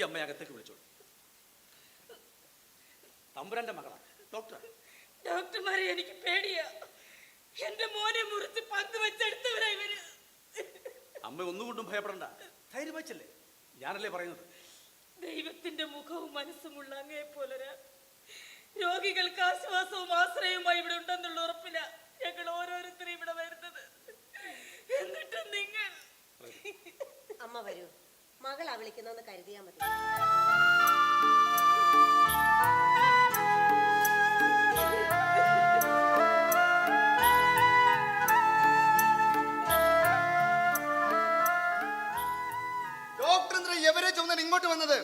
ഈ അമ്മയെ അകത്തേക്ക് വിളിച്ചോളൂ തമ്പുരാന്റെ മകളാണ് ഡോക്ടർ ഡോക്ടർമാരെ എനിക്ക് പേടിയാ. എന്റെ മോനെ മുറിച്ച് പന്ത് വെച്ചെടുത്തവരാ ഇവർ. അമ്മ ഒന്നുകൊണ്ടും ഭയപ്പെടണ്ട. ധൈര്യം വെച്ചല്ലേ? ഞാനല്ലേ പറയുന്നത്? ദൈവത്തിന്റെ മുഖവും മനസ്സുമുള്ള അങ്ങേ പോലൊരാ. രോഗികൾക്ക് ആശ്വാസവും ആശ്രയവുമായി ഇവിടെ ഉണ്ടെന്നുള്ള ഉറപ്പില്ല ഞങ്ങൾ ഓരോരുത്തരും ഇവിടെ വരുന്നത്. എന്നിട്ടും നിങ്ങൾ അമ്മ വരൂ മകളാ വിളിക്കുന്നതെന്ന് കരുതിയാ മതി. ഡോക്ടർ എന്തിനാ എവരെ ചുമന്നാൻ ഇങ്ങോട്ട് വന്നത്?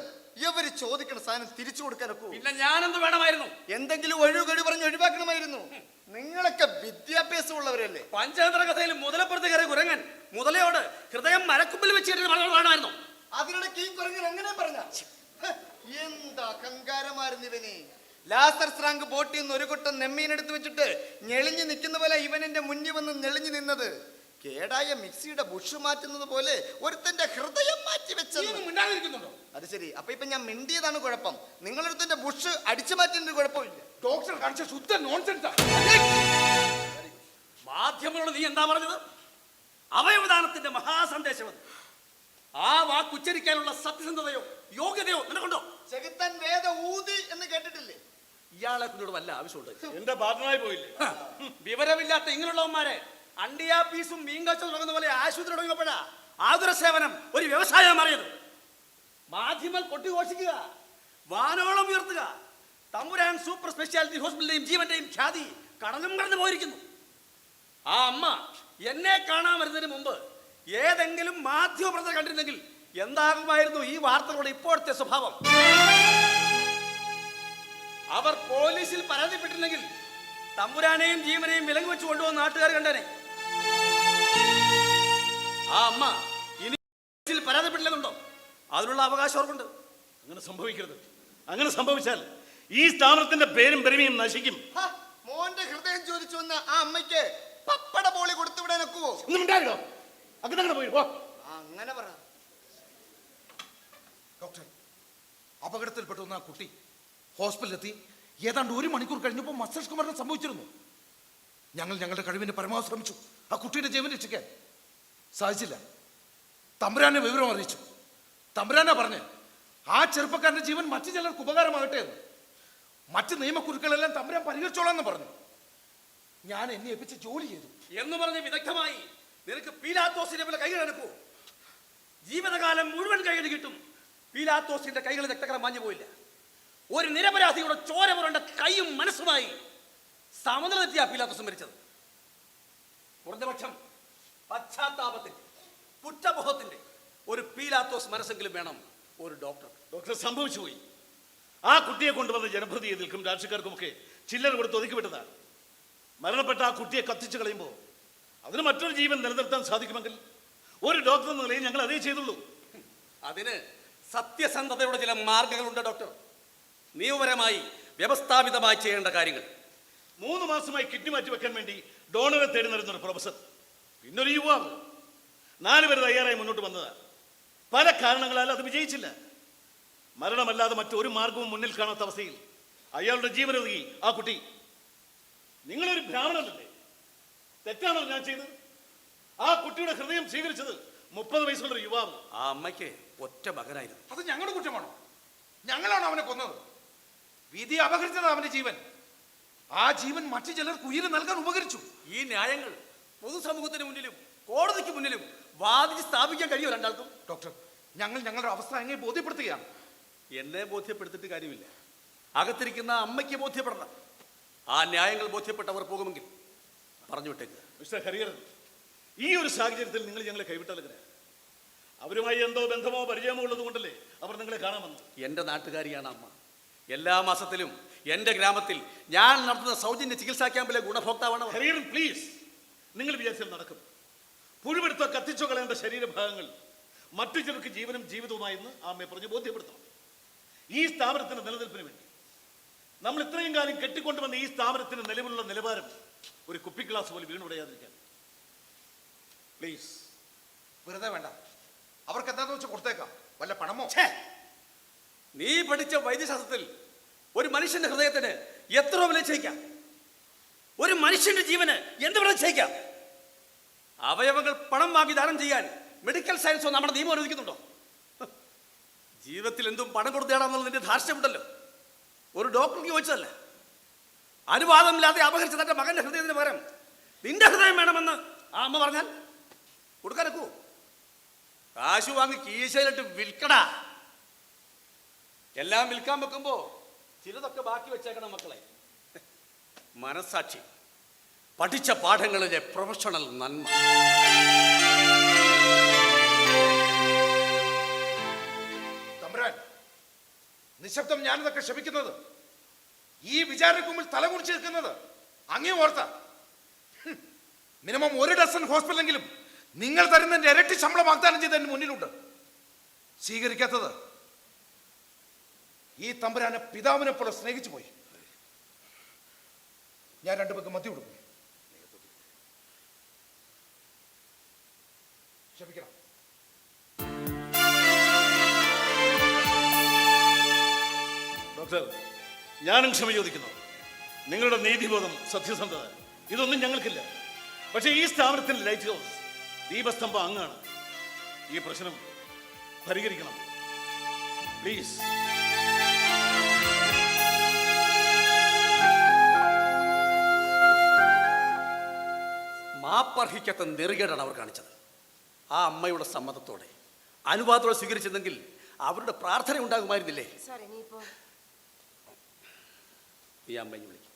ഇവർ ചോദിക്കണ സാധനം തിരിച്ചു കൊടുക്കാനൊക്കെ. പിന്നെ ഞാനെന്ത് വേണമായിരുന്നു? എന്തെങ്കിലും ഒഴിവുകടി പറഞ്ഞ് ഒഴിവാക്കണമായിരുന്നു. നിങ്ങളൊക്കെ വിദ്യാഭ്യാസം ഉള്ളവരല്ലേ പഞ്ചതന്ത്ര കഥയിൽ മുതലപ്പുറത്ത് കയറിയ കുരങ്ങൻ മുതലയോട് ഹൃദയം മരക്കുമ്പിൽ വെച്ചിട്ട് വേണമായിരുന്നു. അതിനിടയ്ക്ക് ഈ കുറങ്ങൻ എങ്ങനെ പറഞ്ഞ? എന്താ അഹങ്കാരമായിരുന്നു ഇവനെ ലാസർ സ്രാങ്ക് ബോട്ടിൽ നിന്ന് ഒരു കുട്ടം നെമ്മീൻ എടുത്തു വെച്ചിട്ട് ഞെളിഞ്ഞു നിൽക്കുന്ന പോലെ ഇവൻ എന്റെ മുന്നിൽ വന്ന് നെളിഞ്ഞു നിന്നത്. കേടായ മിക്സിയുടെ ബുഷ് മാറ്റുന്നത് പോലെ ഒരുത്തന്റെ ഹൃദയം മാറ്റി വെച്ചത്. അത് ശരി. അപ്പൊ ഇപ്പൊ ഞാൻ മിണ്ടിയതാണ് കുഴപ്പം. നിങ്ങളൊരുത്തന്റെ ബുഷ് അടിച്ചു മാറ്റുന്നതിന് കുഴപ്പമില്ല. ഡോക്ടർ കാണിച്ച ശുദ്ധ നോൺസെൻസാ. മാധ്യമങ്ങളോട് നീ എന്താ പറഞ്ഞത്? അവയവദാനത്തിന്റെ മഹാസന്ദേശം അത്. വാക്ക് ഉച്ചരിക്കാനുള്ള സത്യസന്ധതയോ യോഗ്യതയോ നിനക്കുണ്ടോ? ചെകുത്തൻ വേദ ഊതി എന്ന് കേട്ടിട്ടില്ലേ? ഇയാളെ കുഞ്ഞോട് വല്ല ആവശ്യമുണ്ട്? എന്റെ പാർട്ണറായി പോയില്ലേ? വിവരമില്ലാത്ത ഇങ്ങനെയുള്ളവന്മാരെ അണ്ടിയാ പീസും മീൻകച്ചം തുടങ്ങുന്ന പോലെ ആശുപത്രി തുടങ്ങിയപ്പോഴാ ആതുര സേവനം ഒരു വ്യവസായം മാറിയത്. മാധ്യമങ്ങൾ കൊട്ടിഘോഷിക്കുക വാനോളം ഉയർത്തുക. തമ്പുരാൻ സൂപ്പർ സ്പെഷ്യാലിറ്റി ഹോസ്പിറ്റലിന്റെയും ജീവന്റെയും ഖ്യാതി കടലും കടന്നു പോയിരിക്കുന്നു. ആ അമ്മ എന്നെ കാണാൻ വരുന്നതിന് മുമ്പ് ഏതെങ്കിലും മാധ്യമ പ്രവർത്തകർ കണ്ടിരുന്നെങ്കിൽ എന്താകുമായിരുന്നു ഈ വാർത്തകളുടെ ഇപ്പോഴത്തെ സ്വഭാവം? അവർ പോലീസിൽ പരാതിപ്പെട്ടിരുന്നെങ്കിൽ തമ്പുരാനെയും ജീവനെയും വിലങ്ങ് വെച്ച് കൊണ്ടുവന്ന നാട്ടുകാർ കണ്ടനെ. ആ അമ്മ ഇനി പോലീസിൽ പരാതിപ്പെട്ടില്ലെന്നുണ്ടോ? അതിനുള്ള അവകാശം അവർക്കുണ്ട്. അങ്ങനെ സംഭവിക്കരുത്. അങ്ങനെ സംഭവിച്ചാൽ ഈ സ്ഥാപനത്തിന്റെ പേരും പെരുമയും നശിക്കും. മോന്റെ ഹൃദയം ചോദിച്ചു വന്ന ആ അമ്മയ്ക്ക് പപ്പട പോളി കൊടുത്തു നിൽക്കുവോ ഒന്നും ഉണ്ടായില്ലോ അങ്ങനെ പോയി. അങ്ങനെ പറ. ഡോക്ടർ അപകടത്തിൽപ്പെട്ടു വന്ന ആ കുട്ടി. ഹോസ്പിറ്റലിലെത്തി. ഏതാണ്ട് ഒരു മണിക്കൂർ കഴിഞ്ഞപ്പോൾ മസ്തിഷ്ക മരണം സംഭവിച്ചിരുന്നു. ഞങ്ങൾ ഞങ്ങളുടെ കഴിവിന് പരമാവധി ശ്രമിച്ചു. ആ കുട്ടിയുടെ ജീവൻ രക്ഷിക്കാൻ. സാധിച്ചില്ല. തമ്പുരാനെ വിവരം അറിയിച്ചു. തമ്പുരാനാ പറഞ്ഞ് ആ ചെറുപ്പക്കാരന്റെ ജീവൻ മറ്റു ചിലർക്ക് ഉപകാരമാകട്ടെ എന്ന്. മറ്റ് നിയമക്കുരുക്കളെല്ലാം തമ്പുരാൻ പരിഹരിച്ചോളാം എന്ന് പറഞ്ഞു. ഞാൻ എന്നെ ഏൽപ്പിച്ച് ജോലി ചെയ്തു. എന്ന് പറഞ്ഞ് വിദഗ്ധമായി നിനക്ക് പീലാത്തോസിനെ പോലെ കൈകൾ എടുക്കൂ. ജീവിതകാലം മുഴുവൻ കൈകൾ കിട്ടും. പീലാത്തോസിന്റെ കൈകൾ രക്തകരം മാഞ്ഞു പോയില്ല. ഒരു നിരപരാധിയുടെ ചോര പുരണ്ട കൈയും മനസ്സുമായി സമനിലെത്തിയ പീലാത്തോസ് മരിച്ചത്. കുറഞ്ഞപക്ഷം പശ്ചാത്താപത്തിന്റെ കുറ്റബോധത്തിന്റെ ഒരു പീലാത്തോസ് മനസ്സെങ്കിലും വേണം ഒരു ഡോക്ടർ. ഡോക്ടർ സംഭവിച്ചു പോയി. ആ കുട്ടിയെ കൊണ്ടുവന്ന ജനപ്രതിയെ നിൽക്കും രാഷ്ട്രീയക്കാർക്കുമൊക്കെ ചില്ലർ കൊടുത്ത് ഒതുക്കി വിട്ടതാണ്. മരണപ്പെട്ട ആ കുട്ടിയെ കത്തിച്ചു കളയുമ്പോൾ അതിന് മറ്റൊരു ജീവൻ നിലനിർത്താൻ സാധിക്കുമെങ്കിൽ ഒരു ഡോക്ടർ എന്ന നിലയിൽ ഞങ്ങൾ അതേ ചെയ്തുള്ളൂ. അതിന് സത്യസന്ധതയുടെ ചില മാർഗങ്ങളുണ്ട് ഡോക്ടർ. നിയമപരമായി വ്യവസ്ഥാപിതമായി ചെയ്യേണ്ട കാര്യങ്ങൾ. മൂന്ന് മാസമായി കിഡ്നി മാറ്റി വെക്കാൻ വേണ്ടി ഡോണറെ തേടി ഒരു പ്രൊഫസർ പിന്നൊരു യുവാവ്. നാലുപേർ തയ്യാറായി മുന്നോട്ട് വന്നതാ. പല കാരണങ്ങളാൽ അത് വിജയിച്ചില്ല. മരണമല്ലാതെ മറ്റൊരു മാർഗവും മുന്നിൽ കാണാത്ത അവസ്ഥയിൽ അയാളുടെ ജീവനൊതുങ്ങി. ആ കുട്ടി നിങ്ങളൊരു ബ്രാഹ്മണനല്ലേ? തെറ്റാണോ ഞാൻ ചെയ്തത്? ആ കുട്ടിയുടെ ഹൃദയം സ്വീകരിച്ചത് മുപ്പത് വയസ്സുള്ള ഒരു യുവാവ്. ആ അമ്മയ്ക്ക് ഒറ്റ മകനായിരുന്നു. അത് ഞങ്ങളുടെ കുറ്റമാണോ? ഞങ്ങളാണ് അവനെ കൊന്നത്. വിധി അപഹരിച്ചത് അവന്റെ ജീവൻ. ആ ജീവൻ മറ്റു ചിലർക്ക് ഉയരം നൽകാൻ ഉപകരിച്ചു. ഈ ന്യായങ്ങൾ പൊതുസമൂഹത്തിന് മുന്നിലും കോടതിക്ക് മുന്നിലും വാദിച്ച് സ്ഥാപിക്കാൻ കഴിയുമോ രണ്ടാൾക്കും? ഡോക്ടർ ഞങ്ങൾ ഞങ്ങളുടെ അവസ്ഥ എങ്ങനെ ബോധ്യപ്പെടുത്തുകയാണ്? എന്നെ ബോധ്യപ്പെടുത്തിട്ട് കാര്യമില്ല. അകത്തിരിക്കുന്ന അമ്മയ്ക്ക് ബോധ്യപ്പെടണം. ആ ന്യായങ്ങൾ ബോധ്യപ്പെട്ടവർ പോകുമെങ്കിൽ പറഞ്ഞു വിട്ടേക്ക്. മിസ്റ്റർ ഹരിയർ ഈ ഒരു സാഹചര്യത്തിൽ നിങ്ങൾ ഞങ്ങളെ കൈവിട്ടാൽ അവരുമായി എന്തോ ബന്ധമോ പരിചയമോ ഉള്ളത് കൊണ്ടല്ലേ അവർ നിങ്ങളെ കാണാൻ വന്നു എന്റെ നാട്ടുകാരിയാണ് അമ്മ. എല്ലാ മാസത്തിലും എന്റെ ഗ്രാമത്തിൽ ഞാൻ നടത്തുന്ന സൗജന്യ ചികിത്സാ ക്യാമ്പിലെ ഗുണഭോക്താവാണ് ഹരിയർ പ്ലീസ് നിങ്ങൾ വിചാരിച്ചാൽ നടക്കും. പുഴുവെടുത്തോ കത്തിച്ചോ കളയേണ്ട ശരീരഭാഗങ്ങൾ മറ്റു ചിലർക്ക് ജീവനും ജീവിതവുമായെന്ന് ആമ്മയെ പറഞ്ഞ് ബോധ്യപ്പെടുത്തണം. ഈ സ്ഥാപനത്തിന്റെ നിലനിൽപ്പിന് വേണ്ടി നമ്മൾ ഇത്രയും കാലം കെട്ടിക്കൊണ്ടുവന്ന ഈ സ്ഥാപനത്തിന് നിലവിലുള്ള നിലവാരം ഒരു കുപ്പി ഗ്ലാസ് പോലെ വീണുടയാതിരിക്കാൻ പ്ലീസ് വെറുതെ വേണ്ട. അവർക്ക് എന്താന്ന് വെച്ചാൽ കൊടുത്തേക്കാം. വല്ല പണമോ? നീ പഠിച്ച വൈദ്യശാസ്ത്രത്തിൽ ഒരു മനുഷ്യന്റെ ഹൃദയത്തിന് എത്ര വില ചെയ്യിക്കാം ഒരു മനുഷ്യന്റെ ജീവന് എന്ത് വില ചെയ്യിക്കാം അവയവങ്ങൾ പണം വാങ്ങി ദാനം ചെയ്യാൻ മെഡിക്കൽ സയൻസോ നമ്മുടെ നിയമം അനുവദിക്കുന്നുണ്ടോ? ജീവിതത്തിൽ എന്തും പണം കൊടുത്തേടാന്നുള്ള നിന്റെ ധാർഷ്ട്യമുണ്ടല്ലോ. ഒരു ഡോക്ടർക്ക് ചോദിച്ചതല്ലേ? അനുവാദമില്ലാതെ അപഹരിച്ച തന്റെ മകന്റെ ഹൃദയത്തിന് പകരം നിന്റെ ഹൃദയം വേണമെന്ന് ആ അമ്മ പറഞ്ഞാൽ? കൊടുക്കാനൊക്കൂ കാശു വാങ്ങി കീശയിലിട്ട് വിൽക്കടാ. എല്ലാം വിൽക്കാൻ വെക്കുമ്പോ ചിലതൊക്കെ ബാക്കി വെച്ചേക്കണം മക്കളെ. മനസാക്ഷി പഠിച്ച പാഠങ്ങളിലെ പ്രൊഫഷണൽ നന്മ. നിശബ്ദം ഞാനിതൊക്കെ ക്ഷമിക്കുന്നത് ഈ വിചാരണയ്ക്ക് മുമ്പിൽ തലകുറിച്ച് നിൽക്കുന്നത് അങ്ങേ ഓർത്ത. മിനിമം ഒരു ഡസൺ ഹോസ്പിറ്റലെങ്കിലും നിങ്ങൾ തരുന്നതിന്റെ ഇരട്ടി ശമ്പളം വാഗ്ദാനം ചെയ്ത് എന്റെ മുന്നിലുണ്ട്. സ്വീകരിക്കാത്തത്. ഈ തമ്പുരാനെ പിതാവിനെ പോലെ സ്നേഹിച്ചു പോയി. ഞാൻ രണ്ടു പേർക്ക് മതി കൊടുക്കും. ക്ഷമിക്കണം. ഞാനും ക്ഷമ ചോദിക്കുന്നു നിങ്ങളുടെ നീതിബോധം സത്യസന്ധത ഇതൊന്നും ഞങ്ങൾക്കില്ല. പക്ഷേ ഈ സ്ഥാപനത്തിൽ ലൈറ്റ് ഹൗസ് ദീപസ്തംഭം അങ്ങാണ്. ഈ പ്രശ്നം പരിഹരിക്കണം. പ്ലീസ് മാപ്പർഹിക്കത്തെ നെറുകേടാണ് അവർ കാണിച്ചത്. ആ അമ്മയുടെ സമ്മതത്തോടെ. അനുവാദത്തോടെ സ്വീകരിച്ചിരുന്നെങ്കിൽ അവരുടെ പ്രാർത്ഥന ഉണ്ടാകുമായിരുന്നില്ലേ? ഈ അമ്മയെ വിളിക്കും.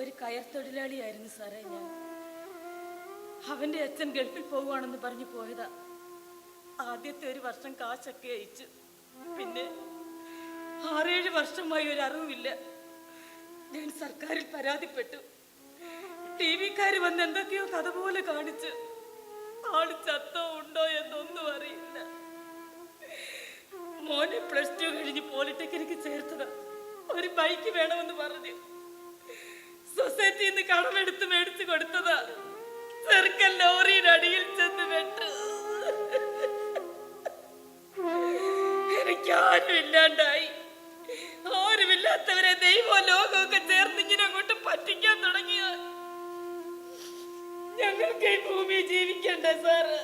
ഒരു കയർ തൊഴിലാളിയായിരുന്നു സാറേ ഞാൻ. അവന്റെ അച്ഛൻ ഗൾഫിൽ പോവുകയാണെന്ന് പറഞ്ഞു പോയതാ. ആദ്യത്തെ ഒരു വർഷം കാശൊക്കെ അയച്ചു. പിന്നെ ആറേഴ് വർഷമായി ഒരു അറിവില്ല ഞാൻ സർക്കാരിൽ പരാതിപ്പെട്ടു. ടി വിക്കാർ വന്ന് എന്തൊക്കെയോ കഥ പോലെ കാണിച്ച് ആൾ ചത്തോ ഉണ്ടോ എന്നൊന്നും അറിയില്ല. മോനെ പ്ലസ് ടു കഴിഞ്ഞ് പോളിടെക്നിക്ക് ചേർത്തതാ. ഒരു ബൈക്ക് വേണമെന്ന് പറഞ്ഞു. സൊസൈറ്റിയിൽ നിന്ന് കടമെടുത്ത് മേടിച്ചു കൊടുത്തതാ. ചെറുക്കൻ ലോറിയുടെ അടിയിൽ ചെന്ന് വെട്ട്. എനിക്ക് ആരും ഇല്ലാണ്ടായി ആരുമില്ലാത്തവരെ ദൈവവും ലോകമൊക്കെ ചേർന്ന് ഇങ്ങനെ അങ്ങോട്ട് പറ്റിക്കാൻ തുടങ്ങിയ ഞങ്ങൾക്ക് ഈ ഭൂമിയിൽ ജീവിക്കണ്ടേ സാറ്.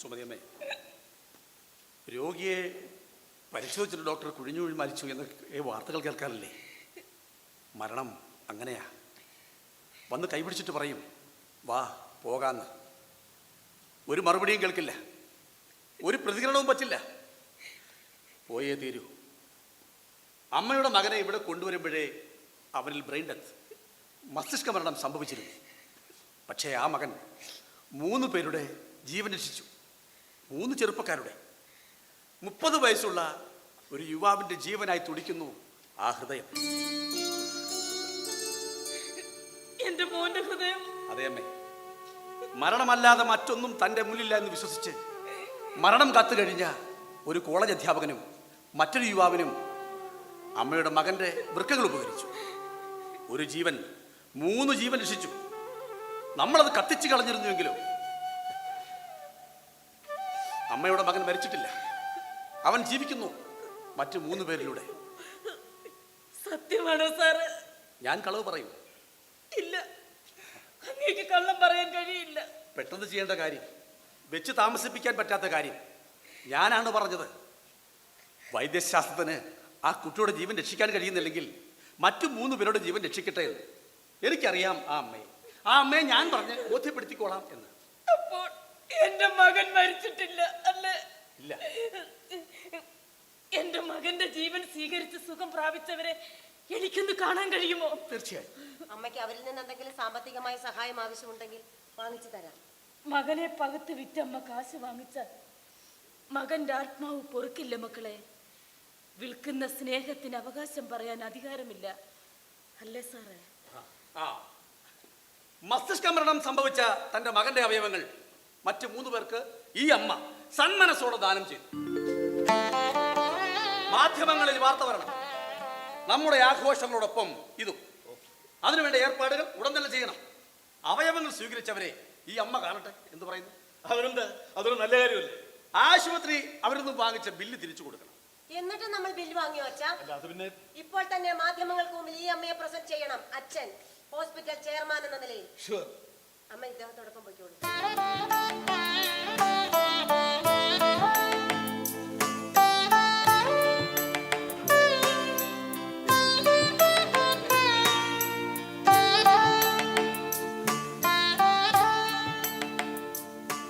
സുമതിയമ്മേ രോഗിയെ പരിശോധിച്ചിട്ട് ഡോക്ടർ കുഴിഞ്ഞു കുഴി മരിച്ചു എന്നൊക്കെ വാർത്തകൾ കേൾക്കാറില്ലേ? മരണം അങ്ങനെയാ. വന്ന് കൈപിടിച്ചിട്ട് പറയും വാ പോകാന്ന്. ഒരു മറുപടിയും കേൾക്കില്ല. ഒരു പ്രതികരണവും പറ്റില്ല. പോയേ തീരൂ. അമ്മയുടെ മകനെ ഇവിടെ കൊണ്ടുവരുമ്പോഴേ അവനിൽ ബ്രെയിൻ ഡെത്ത് മസ്തിഷ്ക മരണം സംഭവിച്ചിരുന്നു. പക്ഷേ ആ മകൻ മൂന്ന് പേരുടെ ജീവൻ രക്ഷിച്ചു. മൂന്ന് ചെറുപ്പക്കാരുടെ. മുപ്പത് വയസ്സുള്ള ഒരു യുവാവിന്റെ ജീവനായി തുടിക്കുന്നു ആ ഹൃദയം. എന്റെ മോന്റെ ഹൃദയം. അതെ അമ്മേ. മരണമല്ലാതെ മറ്റൊന്നും തന്റെ മുന്നില്ല എന്ന് വിശ്വസിച്ച് മരണം കാത്തു കഴിഞ്ഞ ഒരു കോളേജ് അധ്യാപകനും മറ്റൊരു യുവാവിനും അമ്മയുടെ മകന്റെ വൃക്കകൾ ഉപകരിച്ചു. ഒരു ജീവൻ മൂന്ന് ജീവൻ രക്ഷിച്ചു. നമ്മളത് കത്തിച്ചു കളഞ്ഞിരുന്നുവെങ്കിലും അമ്മയുടെ മകൻ മരിച്ചിട്ടില്ല. അവൻ ജീവിക്കുന്നു മറ്റു മൂന്ന് പേരിലൂടെ. സത്യമാണോ സാറ്? ഞാൻ കളവ് പറയും. ഇല്ല. അങ്ങേക്ക് കള്ളം പറയാൻ കഴിയില്ല. പെട്ടെന്ന് ചെയ്യേണ്ട കാര്യം വെച്ച് താമസിപ്പിക്കാൻ പറ്റാത്ത കാര്യം. ഞാനാണ് പറഞ്ഞത്. വൈദ്യശാസ്ത്രത്തിന് ആ കുട്ടിയുടെ ജീവൻ രക്ഷിക്കാൻ കഴിയുന്നില്ലെങ്കിൽ മറ്റു മൂന്ന് പേരുടെ ജീവൻ രക്ഷിക്കട്ടെ എന്ന്. എനിക്കറിയാം ആ അമ്മയെ. ആ അമ്മയെ ഞാൻ പറഞ്ഞ് ബോധ്യപ്പെടുത്തിക്കോളാം എന്ന്. അപ്പോൾ എന്റെ മകൻ മരിച്ചിട്ടില്ല അല്ലേ? ഇല്ല. എന്റെ മകന്റെ ജീവൻ സ്വീകരിച്ച് സുഖം പ്രാപിച്ചവരെ എനിക്കൊന്ന് കാണാൻ കഴിയുമോ? തീർച്ചയായും. അമ്മയ്ക്ക് അവരിൽ നിന്ന് എന്തെങ്കിലും സാമ്പത്തികമായ സഹായം ആവശ്യമുണ്ടെങ്കിൽ വാങ്ങിച്ചു തരാം. മകനെ പകുത്ത് വിറ്റമ്മ കാശ് വാങ്ങിച്ച മകന്റെ ആത്മാവ് പൊറുക്കില്ല മക്കളെ. വിൽക്കുന്ന സ്നേഹത്തിന് അവകാശം പറയാൻ അധികാരമില്ല. അല്ലേ സാറേ? ആ മസ്തിഷ്ക മരണം സംഭവിച്ച തന്റെ മകന്റെ അവയവങ്ങൾ മറ്റു മൂന്ന് പേർക്ക് ഈ അമ്മ സന്മനസ്സോടെ ദാനം ചെയ്തു. മാധ്യമങ്ങളിൽ വാർത്ത വരണം. നമ്മുടെ ആഘോഷങ്ങളോടൊപ്പം ഇതും. അതിനുവേണ്ട ഏർപ്പാടുകൾ ഉടൻ തന്നെ ചെയ്യണം. അവയവങ്ങൾ സ്വീകരിച്ചവരെ ഈ അമ്മ കാണട്ടെ എന്ന് പറയുന്നു. അതുകൊണ്ട് അതൊരു നല്ല കാര്യമല്ലേ? ആശുപത്രി അവരൊന്നും നിന്ന് വാങ്ങിച്ച ബില്ല് തിരിച്ചു കൊടുക്കണം. എന്നിട്ട് നമ്മൾ ബില്ല് വാങ്ങിയോ അച്ഛാ? അല്ല അത് പിന്നെ ഇപ്പോൾ തന്നെ മാധ്യമങ്ങൾക്ക് മുമ്പിൽ ഈ അമ്മയെ പ്രസന്റ് ചെയ്യണം. അച്ഛൻ ഹോസ്പിറ്റൽ ചെയർമാൻ എന്ന നിലയിൽ. അമ്മ ഇദ്ദേഹത്തോടൊപ്പം പൊയ്ക്കോളൂ.